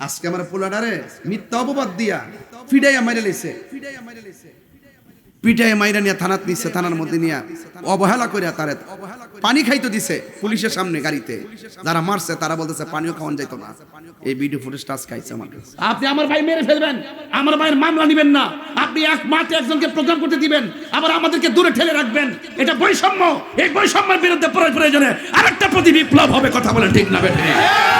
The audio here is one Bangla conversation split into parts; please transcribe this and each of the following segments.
আজকে আমার পোলাডারে মিথ্যা অপবাদ দিয়া ফিডাইয়া মাইরে লইছে। পিটাই মাইরা নিয়ে থানাত নিচ্ছে থানার মধ্যে নিয়ে অবহেলা করে তারে পানি খাইতে দিছে পুলিশের সামনে গাড়িতে। যারা মারছে, তারা বলতেছে, পানিও খাওয়ান যাইতো না। এই ভিডিও ফুটেজ টাচ খাইছে আমার আপনি আমার ভাই মেরে ফেলবেন। আমার ভাইয়ের মামলা নেবেন না। আপনি এক মাঠে একজনকে প্রোগ্রাম করতে দিবেন। আবার আমাদেরকে দূরে ঠেলে রাখবেন। এটা বৈষম্য। এই বৈষম্যের বিরুদ্ধে প্রয়- প্রয়োজনে আরেকটা প্রতি বিপ্লব হবে, কথা বলেন ঠিক না বেঠে।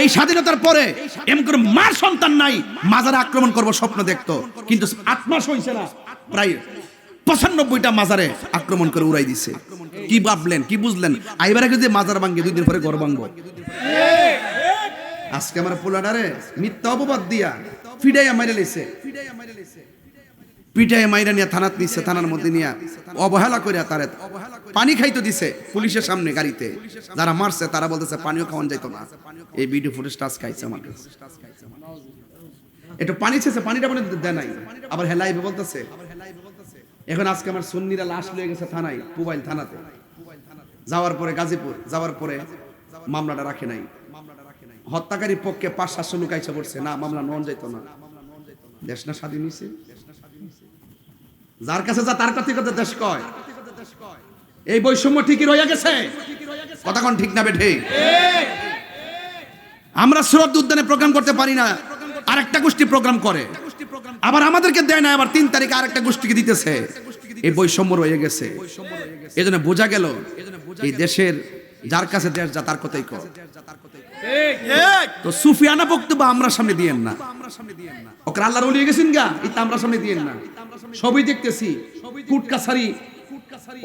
এই স্বাধীনতার পরে এম করে মার সন্তান নাই, মাজারে আক্রমণ করব স্বপ্ন দেখতো। কিন্তু আট মাস হইছে না। প্রায় পঁচানব্বইটা মাজারে আক্রমণ করে উড়াই দিছে। কি ভাবলেন, কি বুঝলেন? আইবার আগে যে মাজার ভাঙ্গে, দুই দিন পরে ঘর ভাঙবো। আজকে আমার পোলাডারে মিথ্যা অপবাদ দিয়া ফিডাইয়া মাইরে লইছে। পিটাই মাইরা নিয়ে থানাত নিচ্ছে থানার মধ্যে নিয়ে অবহেলা করে তারে পানি খাইতে দিছে পুলিশের সামনে গাড়িতে। যারা মারছে, তারা বলতেছে, পানিও খাওয়ান যাইতো না। এই ভিডিও ফুটেজ টাচ খাইছে আমার কাছে একটু পানি ছেছে, পানিটা মানে দেয় নাই। আবার হেলাইবে বলতেছে। এখন আজকে আমার সুন্নিরা লাশ লয়ে গেছে থানায়, পুবাইল থানাতে। যাওয়ার পরে গাজীপুর, যাওয়ার পরে মামলাটা রাখে নাই। হত্যাকারী পক্ষে পাঁচ, সাতশো লোক আইসা পড়ছে। না, মামলা নন যাইতো না। দেশ না স্বাধীন হয়েছে যার কাছে যা, তার কাছে কথা দেশ কয়। এই বৈষম্য ঠিকই রয়ে গেছে? কথা কোন ঠিক না বেঠে। আমরা সুরত উদ্যানে প্রোগ্রাম করতে পারি না, আরেকটা গোষ্ঠী প্রোগ্রাম করে। আবার আমাদেরকে দেয় না, আবার তিন তারিখে আরেকটা গোষ্ঠীকে দিতেছে। এই বৈষম্য রয়ে গেছে। এই জন্য বোঝা গেল, এই দেশের যার কাছে দেশ যা, তার কথাই কর তো সুফিয়ানা বক্তব্য আমরা সামনে দিয়েন না। ওকে আল্লাহর ওলিয়ে গেছেন গা, এই তো আমরা সামনে দিয়েন না। সবই দেখতেছি। কুট কাছারি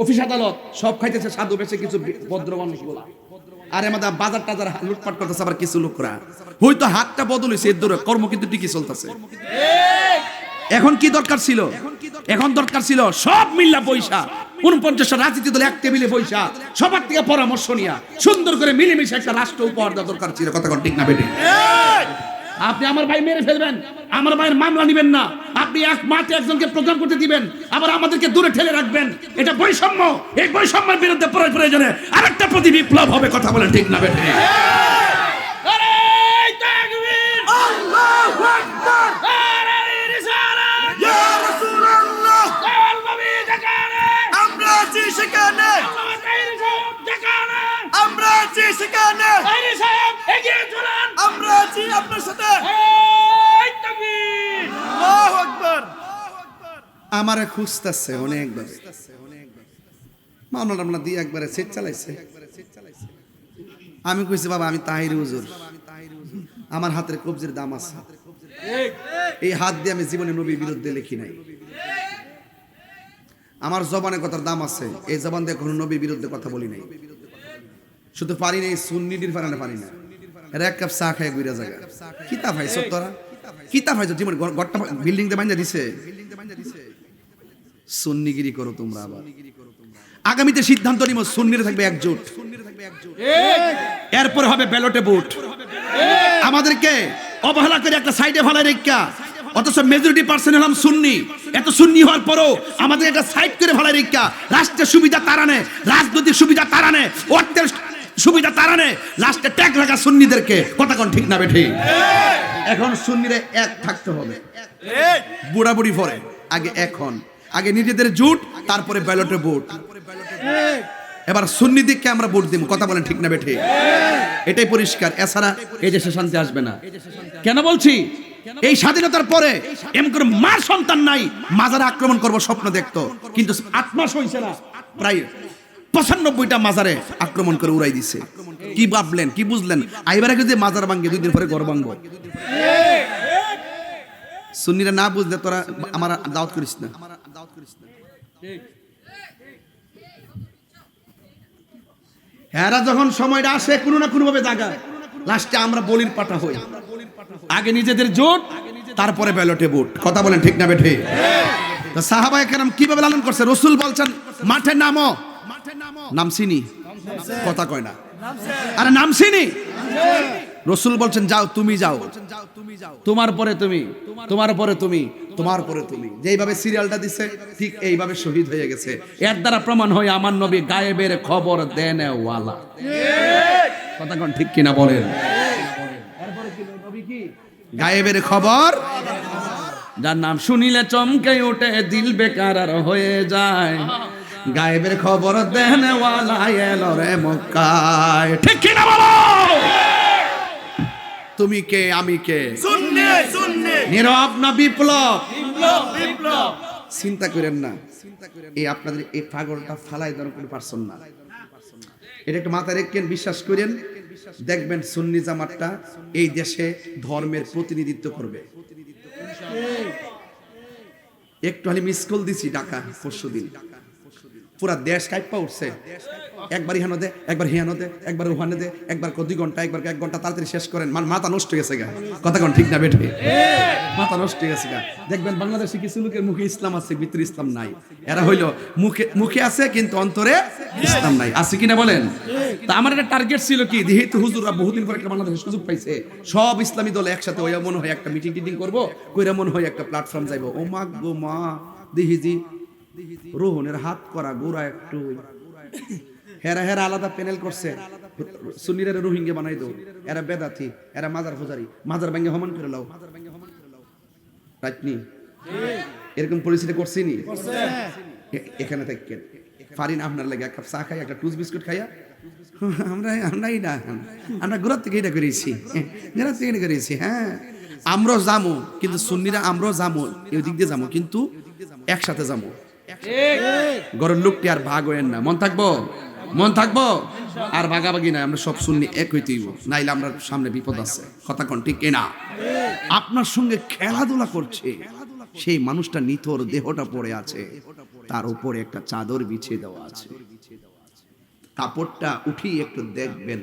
অফিস আদালত, সব খাইতেছে সাধু বেশে কিছু ভদ্র মানুষগুলা। আর আমাদের বাজার টাজার লুটপাট করতেছে আবার কিছু লোকরা। হয়তো হাতটা বদল হয়েছে এর দূরে কর্ম কিন্তু ঠিকই চলতেছে। এখন কি দরকার ছিল? এখন দরকার ছিল সব মিল্লা পয়সা। উনপঞ্চাশটা রাজনীতি দল এক টেবিলে পয়সা। সবার থেকে পরামর্শ নিয়া। সুন্দর করে মিলেমিশে একটা রাষ্ট্র উপহার দেওয়া দরকার ছিল। কথা ঠিক না বেটে? আপনি আমার ভাই মেরে ফেলবেন। আমার ভাইয়ের মামলা নিবেন না। আপনি এক মাঠে একজনকে প্রোগ্রাম করতে দিবেন, আবার আমাদেরকে দূরে ঠেলে রাখবেন। এটা বৈষম্য। এই বৈষম্যের বিরুদ্ধে প্রয়- প্রয়োজনে আরেকটা প্রতি বিপ্লব হবে, কথা বলে ঠিক না বেঠে। আমারে খুঁজতেছে অনেকবার। মামলা টামলা দিয়ে একবারে সেট চালাইছে। আমি কইছি, বাবা, আমি তাহির হুজুর। আমার হাতের কবজির দাম আছে। এই হাত দিয়ে আমি জীবনে নবীর বিরুদ্ধে লিখি নাই। আমার জবানে কথার দাম আছে। এই জবান দিয়ে কোনো নবীর বিরুদ্ধে কথা বলি নাই। শুধু পারি নাই, সুন্নিটির ফারানে পারি না। এর এক কাপ চা খাই গুইরা জায়গা কিতাব ভাই তোরা কিতাব ভাই জীবন গড়টা বিল্ডিং দিয়ে বান্ধা দিছে। সুন্নিগিরি করো তোমরা আবার। আগামীতে সিদ্ধান্ত নিব সুন্নিরে থাকবে একজোট। এরপর হবে ব্যালটে ভোট। আমাদেরকে অবহেলা করে একটা সাইডে ফেলায় রেখা। অথচ মেজরিটি পার্সেন্ট হলাম সুন্নি। এত সুন্নি হওয়ার পরও আমাদের একটা সাইড করে ফেলায় রেখা। রাষ্ট্রের সুবিধা তারানে রাজনৈতিক সুবিধা তারানে অর্থের সুবিধা তারানে লাস্টে ট্যাগ রাখা সুন্নিদেরকে। কথা কোন ঠিক না বেঠি এখন সুন্নিরে এক থাকতে হবে। বুড়া বুড়ি পরে আগে এখন। আগে নিজেদের জুট, তারপরে ব্যালটে ভোট। এবার সুন্নি দিককে আমরা ভোট দিব, কথা বলেন ঠিক না বেঠে? এটাই পরিষ্কার, এছাড়া এই দেশে শান্তি আসবে না। কেন বলছি? এই স্বাধীনতার পরে এম করে মার সন্তান নাই, মাজারে আক্রমণ করব স্বপ্ন দেখতো, কিন্তু আট মাস হয়েছে না। প্রায় পঁচানব্বইটা মাজারে আক্রমণ করে উড়াই দিছে। কি ভাবলেন, কি বুঝলেন? আইবার আগে যে মাজার ভাঙ্গে, দুই দিন পরে ঘর ভাঙবো সুন্নিরা না বুঝলে তোরা আমার দাওয়াত করিস না। এরা যখন সময়টা আসে, কোনো না কোনো ভাবে জায়গা লাস্টে আমরা বলির পাঠা হই। আগে নিজেদের জোট, তারপরে ব্যালটে ভোট কথা বলেন ঠিক না বেঠে? তো সাহাবায়ে কেরাম কীভাবে লালন করছে? রসুল বলছেন, মাঠে নামো। নাম চিনি? কথা কয় না। আরে নাম চিনি? রসুল বলছেন, যাও, তুমি যাও। তোমার পরে তুমি তোমার পরে তুমি তোমার পরে তুমি। যেইভাবে সিরিয়ালটা দিছে ঠিক এইভাবে শহীদ হয়ে গেছে। এর দ্বারা প্রমাণ হয় আমার নবী গায়েবের খবর দেন ওয়ালা। কথা কোন ঠিক কিনা বলেন? গায়েবের খবর? যার নাম শুনিলে চমকে ওঠে দিল বেকার আর হয়ে যায়। গায়েবের খবর দেনওয়ালা এলো রে মক্কায়। ঠিক কিনা বলো? তুমি কে আমি কে? নীরব না বিপ্লব? চিন্তা করেন না। এই আপনাদের এই পাগলটা ফালাই দেওয়ার কোনো পারছেন না। এটা একটু মাথায় রেখেন বিশ্বাস করেন। দেখবেন সুন্নি জামাতটা এই দেশে ধর্মের প্রতিনিধিত্ব করবে। একটু খালি মিস কল দিছি ঢাকা পরশু দিন পুরা দেশ কাইপা উঠছে। একবার ইহানো দে একবার হিয়ানো দে একবার ওহানে দে একবার দুই ঘণ্টা, একবার এক ঘণ্টা তাড়াতাড়ি শেষ করেন। মানে মাথা নষ্ট গেছে গা। কথা কোন ঠিক না বেঠে? মাথা নষ্ট গেছে গা। দেখবেন বাংলাদেশে কিছু লোকের মুখে ইসলাম আছে, ভিতরে ইসলাম নাই। এরা হইল মুখে মুখে আছে কিন্তু অন্তরে ইসলাম নাই। আছে কিনা বলেন? তা আমার একটা টার্গেট ছিল কি? যেহেতু হুজুররা বহুদিন পর একটা বাংলাদেশের সুযোগ পাইছে, সব ইসলামী দল একসাথে ওইয়া মনে হয় একটা মিটিং টিটিং করব, কইরা মনে হয় একটা প্ল্যাটফর্ম যাইবো। ও মা গো মা দিহিজি রোহনের হাত করা গোড়া একটু হেরা হেরা আলাদা প্যানেল করছে। সুন্নিরা রোহিঙ্গা বানাই দো এরা বেদাতি, এরা মাজার ফুজারি মাজার ব্যাঙ্গে হমান করে লাও। রাজনি এরকম পরিস্থিতি করছি নি? এখানে থাকেন। ফারিন আপনার লাগে এক কাপ চা খাই, একটা টুস বিস্কুট খাইয়া। আমরা, আমরাই না, আমরা গোড়ার থেকে এটা করেছি। গোড়ার থেকে এটা করেছি হ্যাঁ। আমরাও যামো, কিন্তু সুন্নিরা আমরাও যামো এই দিক দিয়ে যামো, কিন্তু একসাথে যামো। গরের লোকটি আর ভাগ হইেন না। মন থাকব? মন থাকব? আর ভাগাভাগি নাই, আমরা সব শুননি এক হইতেইব নাইলে আমরা সামনে বিপদ আছে। কথা কোন ঠিক কিনা? আপনার সঙ্গে খেলাধুলা করছে। সেই মানুষটা নিথর দেহটা পড়ে আছে। তার উপরে একটা চাদর বিছিয়ে দেওয়া আছে। কাপড়টা উঠিয়ে একটু দেখবেন,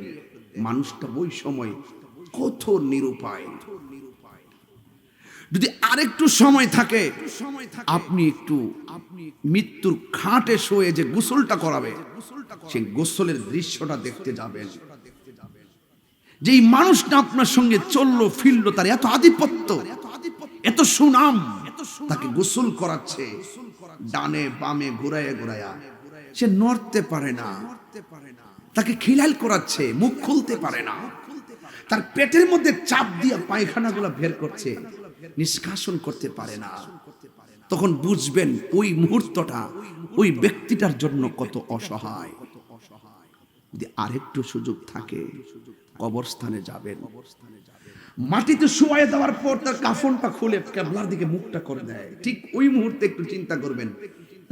মানুষটা ওই সময় কত নিরুপায়। যদি আরেকটু সময় থাকে, আপনি একটু মৃত্যুর খাটে শুয়ে যে গোসলটা করাবে, সেই গোসলের দৃশ্যটা দেখতে যাবেন। যেই মানুষটা আপনার সঙ্গে চলল, ফিরলো, তার এত আধিপত্য, এত সুনাম, তাকে গোসল করাচ্ছে, ডানে বামে ঘুরায় ঘুরায়া। সে নড়তে পারে না, তাকে খিলাল করাচ্ছে, মুখ খুলতে পারে না। তার পেটের মধ্যে চাপ দিয়ে পায়খানাগুলো বের করছে। নিষ্কাশন করতে পারে না। তখন বুঝবেন ওই মুহূর্তটা ওই ব্যক্তিটার জন্য কত অসহায়। যদি আরেকটু সুযোগ থাকে, কবরস্থানে যাবেন। মাটিতে দেওয়ার পর তার কাফনটা খুলে কেবলার দিকে মুখটা করে দেয়। ঠিক ওই মুহূর্তে একটু চিন্তা করবেন,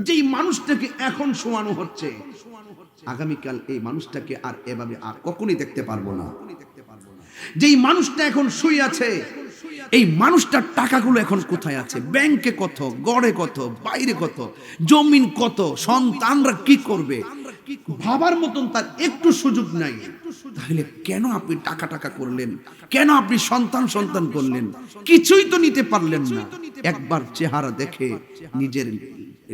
যেই মানুষটাকে এখন শোয়ানো হচ্ছে, আগামীকাল এই মানুষটাকে আর এভাবে আর কখনই দেখতে পারব না। যেই মানুষটা এখন শুয়ে আছে এই মানুষটার টাকাগুলো এখন কোথায় আছে? ব্যাংকে কত? গড়ে কত? বাইরে কত? জমিন কত? সন্তানরা কি করবে? ভাবার মতন তার একটু সুযোগ নাই। তাহলে কেন আপনি টাকা টাকা করলেন? কেন আপনি সন্তান সন্তান করলেন? কিছুই তো নিতে পারলেন না। একবার চেহারা দেখে নিজের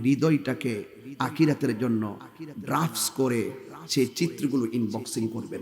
হৃদয়টাকে আকিরাতের জন্য ড্রাফটস করে সেই চিত্রগুলো ইনবক্সিং করবেন।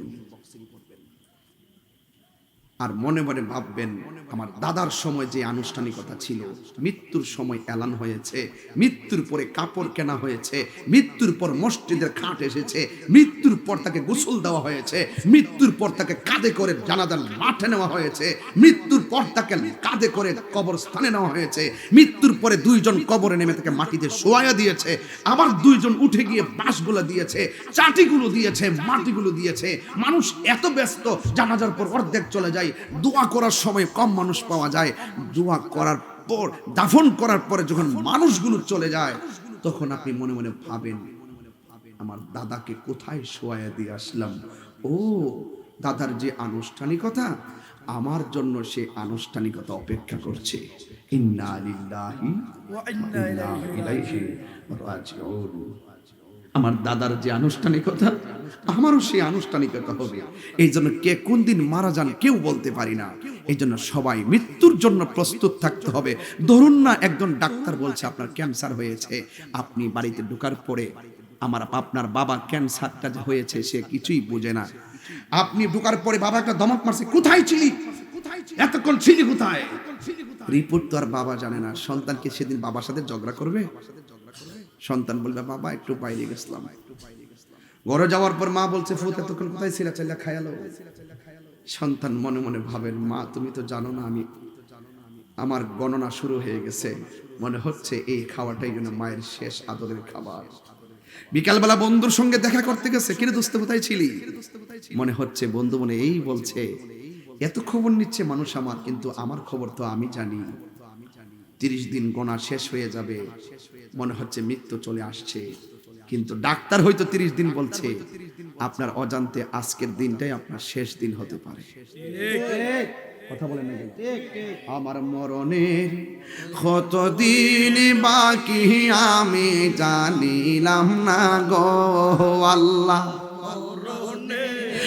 আর মনে মনে ভাববেন, আমার দাদার সময় যে আনুষ্ঠানিকতা ছিল, মৃত্যুর সময় এলান হয়েছে, মৃত্যুর পরে কাপড় কেনা হয়েছে, মৃত্যুর পর মসজিদের খাট এসেছে, মৃত্যুর পর তাকে গোসল দেওয়া হয়েছে, মৃত্যুর পর তাকে কাঁধে করে জানাজার মাঠে নেওয়া হয়েছে, মৃত্যুর পর তাকে কাঁধে করে কবরস্থানে নেওয়া হয়েছে, মৃত্যুর পরে দুইজন কবরে নেমে তাকে মাটিতে শোয়া দিয়েছে, আবার দুইজন উঠে গিয়ে বাঁশগুলো দিয়েছে, চাটিগুলো দিয়েছে, মাটিগুলো দিয়েছে। মানুষ এত ব্যস্ত, জানাজার পর অর্ধেক চলে যায় দোয়া করার সময় কম মানুষ পাওয়া যায়। দোয়া করার পর, দাফন করার পরে যখন মানুষগুলো চলে যায়, তখন আপনি মনে মনে ভাবেন, আমার দাদাকে কোথায় শোয়া দিয়ে আসলাম? ও, দাদার যে আনুষ্ঠানিকতা, আমার জন্য সে আনুষ্ঠানিকতা অপেক্ষা করছে। আমার দাদার যে আনুষ্ঠানিকতা আমারও সেই আনুষ্ঠানিকতা হবে। এই জন্য কে কোন দিন মারা যান কেউ বলতে পারি না। এই জন্য সবাই মৃত্যুর জন্য প্রস্তুত থাকতে হবে। ধরুন না একজন ডাক্তার বলছে, আপনার ক্যান্সার হয়েছে। আপনি বাড়িতে ঢোকার পরে আমার আপনার বাবা ক্যান্সারটা যে হয়েছে, সে কিছুই বোঝে না। আপনি ঢোকার পরে বাবা একটা দমক মারছে, কোথায় ছিলি? এতক্ষণ ছিলি কোথায়? রিপোর্ট তো আর বাবা জানে না। সন্তানকে সেদিন বাবার সাথে ঝগড়া করবে? সন্তান বলবে, বাবা, একটু বাইরে গেছিলাম ঘরে যাওয়ার পর মা বলছে ফুত এতক্ষণ কোথায় ছিল? চাইলা খায়ালো সন্তান মনে মনে ভাবেন, মা, তুমি তো জানো না আমি, আমার গণনা শুরু হয়ে গেছে। মনে হচ্ছে এই খাওয়াটাই যেন মায়ের শেষ আদরের খাবার। বিকালবেলা বন্ধুর সঙ্গে দেখা করতে গেছে, কিরে দোস্ত, কোথায় ছিলি? মনে হচ্ছে, বন্ধু মনে এই বলছে, এত খবর নিচ্ছে মানুষ আমার, কিন্তু আমার খবর তো আমি জানি। তিরিশ দিন গোনা শেষ হয়ে যাবে। মনে হচ্ছে মৃত্যু চলে আসছে। কিন্তু ডাক্তার হয়তো তিরিশ দিন বলছে, আপনার অজান্তে আজকের দিনটাই আপনার শেষ দিন হতে পারে। কথা বলেন? আমার মরণের কতদিন বাকি আমি জানিলাম না গো আল্লাহ।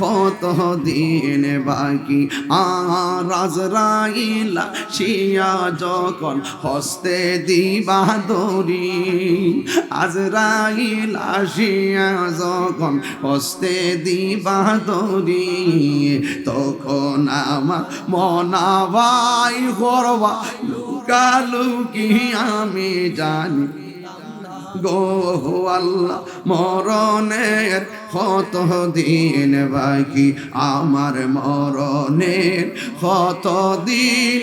কত দিন বাকি? আর আজরাইলা শিয়া যখন হস্তে দিবা দরি আজরাইলা শিয়া যখন হস্তে দিবা দরি তখন আমার মনাবাই করবা লুকালুকি, আমি জানি গো আল্লাহ, মরণের কত দিন বাকি, আমার মরণের কত দিন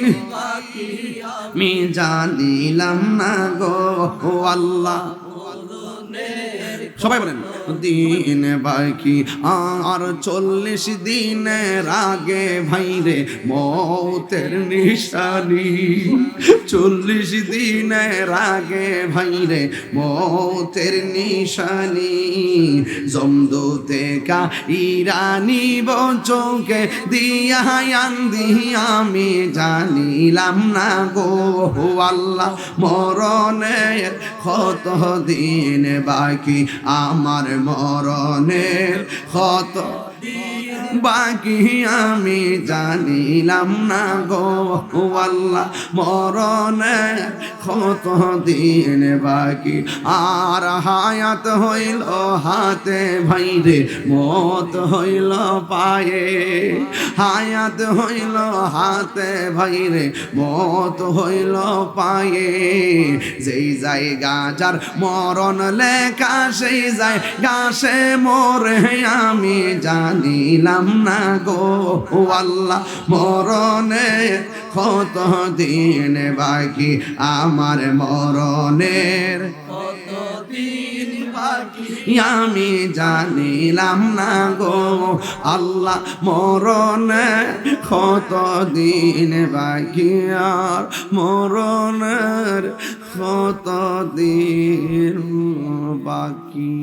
আমি জানিলাম না গো আল্লাহ। সবাই বলেন। দিন বাকি। আর চল্লিশ দিনের আগে ভাইরে মৌতের নিশানি। চল্লিশ দিনের আগে ভাইরে মৌতের নিশানি। জমদুতে কা ইরানি বচোকে দিয়া আন্দি আমি জানিলাম না গো। আল্লাহ, মরণের কত দিন বাকি। আমার মরণের কত বাকি আমি জানিলাম না গো, আল্লাহ মরণে কত দিন বাকি। আর হায়াত হইল হাতে ভাইরে, মত হইল পায়ে। হায়াত হইল হাতে ভাইরে, মত হইল পায়ে। যেই জায়গা যার মরণ লেখা, সেই যায় গাছে মরে, আমি জানিলাম না গো। আল্লাহ, মরণে কত দিন বাকি? আমার মরণের আমি জানিলাম না গো। আল্লাহ, মরণে কত দিন বাকি? আর মরণের কত দিন বাকি?